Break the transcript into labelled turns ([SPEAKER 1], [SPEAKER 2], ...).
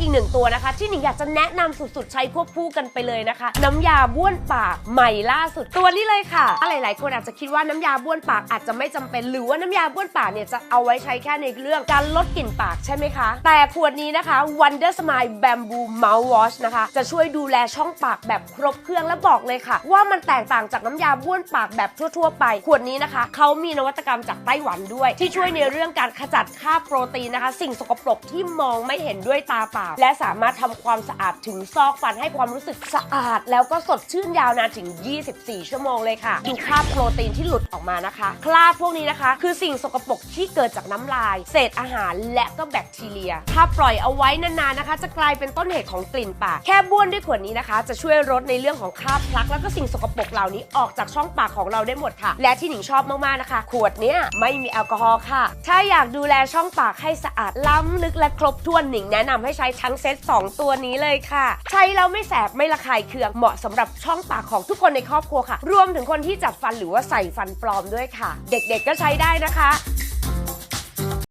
[SPEAKER 1] อีกหนึ่งตัวนะคะ ที่หนิงอยากจะแนะนำสุดๆ ใช้ควบคู่กันไปเลยนะคะ น้ำยาบ้วนปากใหม่ล่าสุดตัวนี้เลยค่ะหลายๆคนอาจจะคิดว่าน้ำยาบ้วนปากอาจจะไม่จำเป็น หรือว่าน้ำยาบ้วนปากเนี่ยจะเอาไว้ใช้แค่ในเรื่องการลดกลิ่นปากใช่ไหมคะ แต่ขวดนี้นะคะ Wonder Smile Bamboo Mouthwash นะคะ จะช่วยดูแลช่องปากแบบครบเครื่องและบอกเลยค่ะ ว่ามันแตกต่างจากน้ำยาบ้วนปากแบบทั่ว ๆ ไป ขวดนี้นะคะเขามีนวัตกรรมจากไต้หวันด้วย ที่ช่วยในเรื่องการขจัดคราบโปรตีนนะคะ สิ่งสกปรกที่มองไม่เห็นด้วยตาเปล่าและสามารถทำความสะอาดถึงซอกฟันให้ความรู้สึกสะอาด แล้วก็สดชื่นยาวนานถึง 24 ชั่วโมงเลยค่ะ ดูคราบโปรตีนที่หลุดออกมานะคะ คราบพวกนี้นะคะ คือสิ่งสกปรกที่เกิดจากน้ำลาย เศษอาหารและก็แบคทีเรีย ถ้าปล่อยเอาไว้นานๆนะคะ จะกลายเป็นต้นเหตุของกลิ่นปาก แค่บ้วนด้วยขวดนี้นะคะ จะช่วยลดในเรื่องของคราบพลัก แล้วก็สิ่งสกปรกเหล่านี้ออกจากช่องปากของเราได้หมดค่ะ และที่หนิงชอบมากๆนะคะ ขวดเนี้ยไม่มีแอลกอฮอล์ค่ะ ถ้าอยากดูแลช่องปากให้สะอาดล้ำลึกและครบถ้วนหนิงแนะนำให้ใช้ทั้งเซต2 ตัวนี้เลยค่ะ ใช้แล้วไม่แสบไม่ระคายเคืองเหมาะสำหรับช่องปากของทุกคนในครอบครัวค่ะ รวมถึงคนที่จัดฟันหรือว่าใส่ฟันปลอมด้วยค่ะ เด็กๆก็ใช้ได้นะคะ